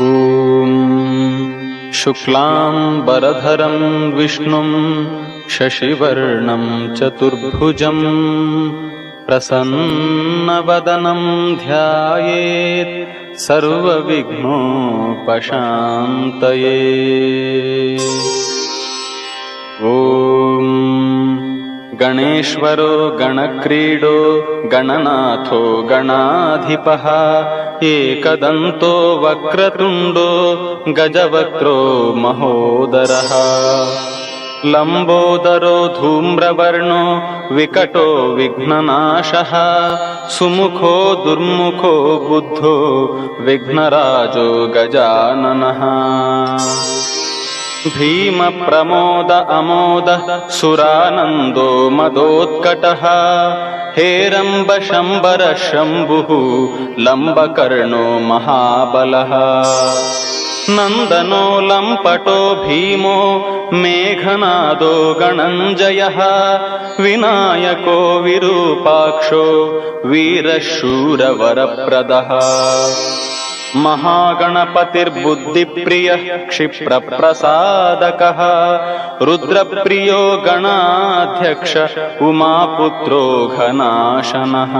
ॐ शुक्लाम्बरधरं विष्णुं शशिवर्णं चतुर्भुजं प्रसन्नवदनं ध्यायेत् सर्वविघ्नोपशान्तये ॐ गणेश्वरो गणक्रीडो गणनाथो गणाधिपः एकदन्तो वक्रतुण्डो गजवक्रो महोदरः। लम्बोदरो धूम्रवर्णो विकटो विघ्ननाशः। सुमुखो दुर्मुखो बुद्धो विघ्नराजो गजाननः भीमप्रमोद अमोदः सुरानन्दो मदोत्कटः। हेरम्बशम्बर शम्भुः लम्बकर्णो महाबलः। नन्दनो लम्पटो भीमो मेघनादो गणञ्जयः। विनायको विरूपाक्षो वीरशूरवरप्रदः महागणपतिर्बुद्धिप्रियः क्षिप्रप्रसादकः रुद्रप्रियो गणाध्यक्ष उमापुत्रो घनाशनः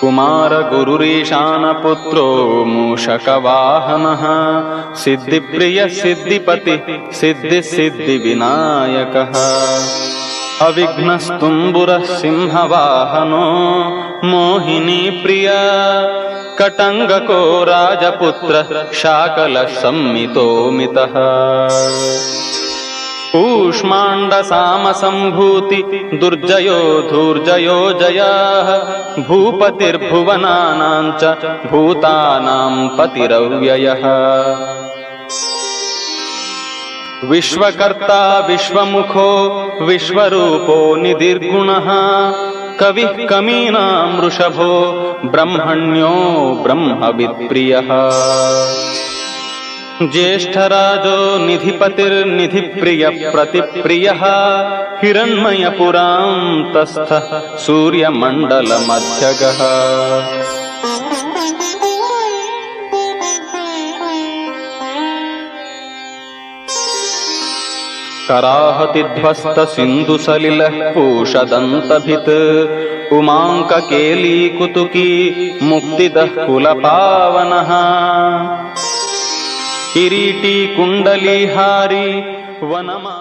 कुमारगुरुरीशानपुत्रो मूषकवाहनः। सिद्धिप्रियः सिद्धिपतिः सिद्धिसिद्धिविनायकः अविघ्नस्तुम्बुरः सिंहवाहनो मोहिनीप्रिया कटङ्गको राजपुत्रः शाकलः सम्मितोमितः कूष्माण्डसामसम्भूति दुर्जयो धूर्जयो जयाः भूपतिर्भुवनानां च भूतानां पतिरव्ययः। विश्वकर्ता विश्वमुखो विश्वरूपो निधिर्गुणः कविः कमीनां वृषभो ब्रह्मण्यो ब्रह्मविप्रियः ज्येष्ठराजो निधिपतिर्निधिप्रियः प्रतिप्रियः हिरण्मयपुरान्तस्थः सूर्यमण्डलमध्यगः। कराहतिध्वस्तसिन्धुसलिलः पूषदन्तभित् उमाङ्ककेलीकुतुकी मुक्तिदः कुलपावनः ಕಿರೀಟಿ ಕುಂಡಲಿ ಹಾರಿ ವನಮಾ